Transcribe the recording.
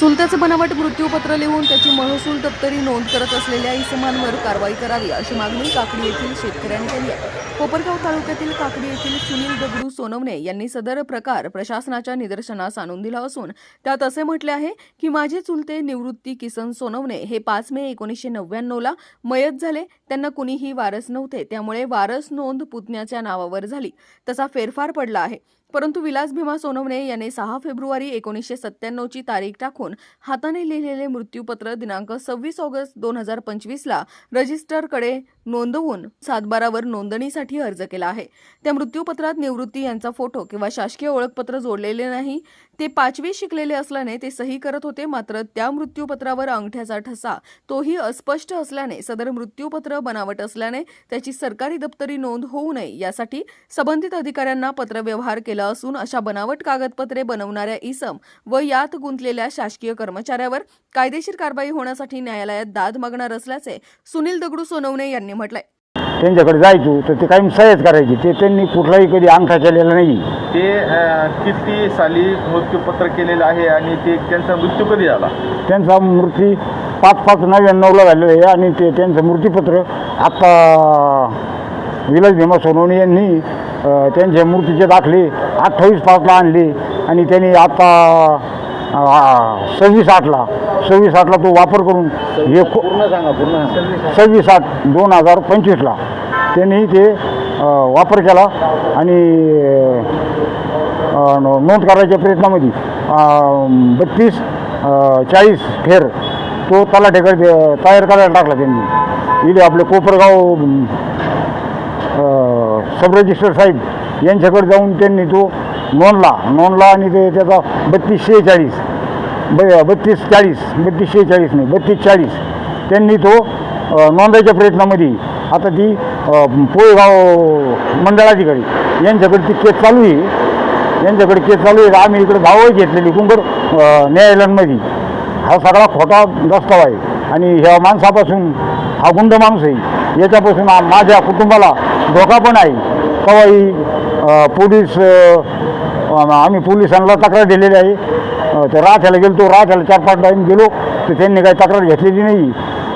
चुलत्याचे बनावट मृत्यूपत्र लिहून त्याची महसूल दप्तरी नोंद करत असलेल्या इसमांवर कारवाई करावी अशी मागणी काकडी येथील शेतकऱ्यांनी केली आहे. कोपरगाव तालुक्यातील काकडी येथील सुनील दगडू सोनवणे यांनी सदर प्रकार प्रशासनाच्या निदर्शनास आणून दिला असून त्यात असे म्हटले आहे की माझे चुलते निवृत्ती किसन सोनवणे हे पाच मे एकोणीसशे नव्याण्णवला मयत झाले. त्यांना कुणीही वारस नव्हते त्यामुळे वारस नोंद पुतण्याच्या नावावर झाली. तसा फेरफार पडला आहे. परंतु विलास भीमा सोनवणे यांनी सहा फेब्रुवारी एकोणीसशे सत्त्याण्णवची तारीख टाकून हाताने लिहिलेले मृत्यूपत्र दिनांक सव्वीस ऑगस्ट दोन हजार पंचवीसला रजिस्टरकडे नोंदवून सातबारावर नोंदणीसाठी अर्ज केला आहे. त्या मृत्यूपत्रात निवृत्ती यांचा फोटो किंवा शासकीय ओळखपत्र जोडलेले नाही. ते पाचवी शिकलेले असल्याने ते सही करत होते मात्र त्या मृत्यूपत्रावर अंगठ्याचा ठसा तोही अस्पष्ट असल्याने सदर मृत्यूपत्र बनावट असल्याने त्याची सरकारी दप्तरी नोंद होऊ नये यासाठी संबंधित अधिकाऱ्यांना पत्रव्यवहार केला असून अशा बनावट कागदपत्रे बनवणाऱ्या इसम व यात गुंतलेल्या शासकीय कर्मचाऱ्यावर कायदेशीर कारवाई होण्यासाठी न्यायालयात दाद मागणार असल्याचे सुनील दगडू सोनवणे यांनी म्हटलंय. त्यांच्याकडे जायचो तर ते काही सह्यच करायची. ते त्यांनी कुठलाही कधी अंगठा केलेला नाही. ते किती साली मृत्यूपत्र केलेलं आहे आणि ते त्यांचा मृत्यू कधी झाला? त्यांचा मृत्यू पाच पाच नव्याण्णवला झालेला आहे आणि ते त्यांचं मृत्यूपत्र आत्ता विलास भीमा सोनवणे यांनी त्यांच्या मृत्यूचे दाखले अठ्ठावीस पाचला आणले आणि त्यांनी आता सव्वीस आठला सव्वीस आठला तो वापर करून हे खो पूर्ण सांगा पूर्ण. सव्वीस आठ दोन हजार पंचवीसला त्यांनी ते अ, वापर केला आणि अ, नो- नोंद करायच्या प्रयत्नामध्ये बत्तीस चाळीस फेर तो तलाठ्याकडे तयार करायला टाकला त्यांनी. इथे आपले कोपरगाव सब रजिस्टर साहेब यांच्याकडे जाऊन त्यांनी तो नोंदला नोंदला आणि ते त्याचा बत्तीस शेहेचाळीस ब बत्तीस चाळीस बत्तीस शेहेचाळीस नाही बत्तीस चाळीस. त्यांनी तो नोंदायच्या प्रयत्नामध्ये आता ती पोळगाव मंडळाधिकारी यांच्याकडे ती केस चालू आहे. यांच्याकडे केस चालू आहे. आम्ही इकडे धावही घेतलेली कुंभर न्यायालयांमध्ये. हा सगळा खोटा दस्ताव आहे. आणि ह्या माणसापासून हा गुंड माणूस आहे. याच्यापासून आ- माझ्या कुटुंबाला धोका पण आहे. तेव्हाही पोलीस आम्ही पोलिसांना तक्रार दिलेली आहे. अ, तर राथ्याला गेलो तो राथ्याला चार पाच टाईम गेलो. तर त्यांनी काही तक्रार घेतलेली नाही.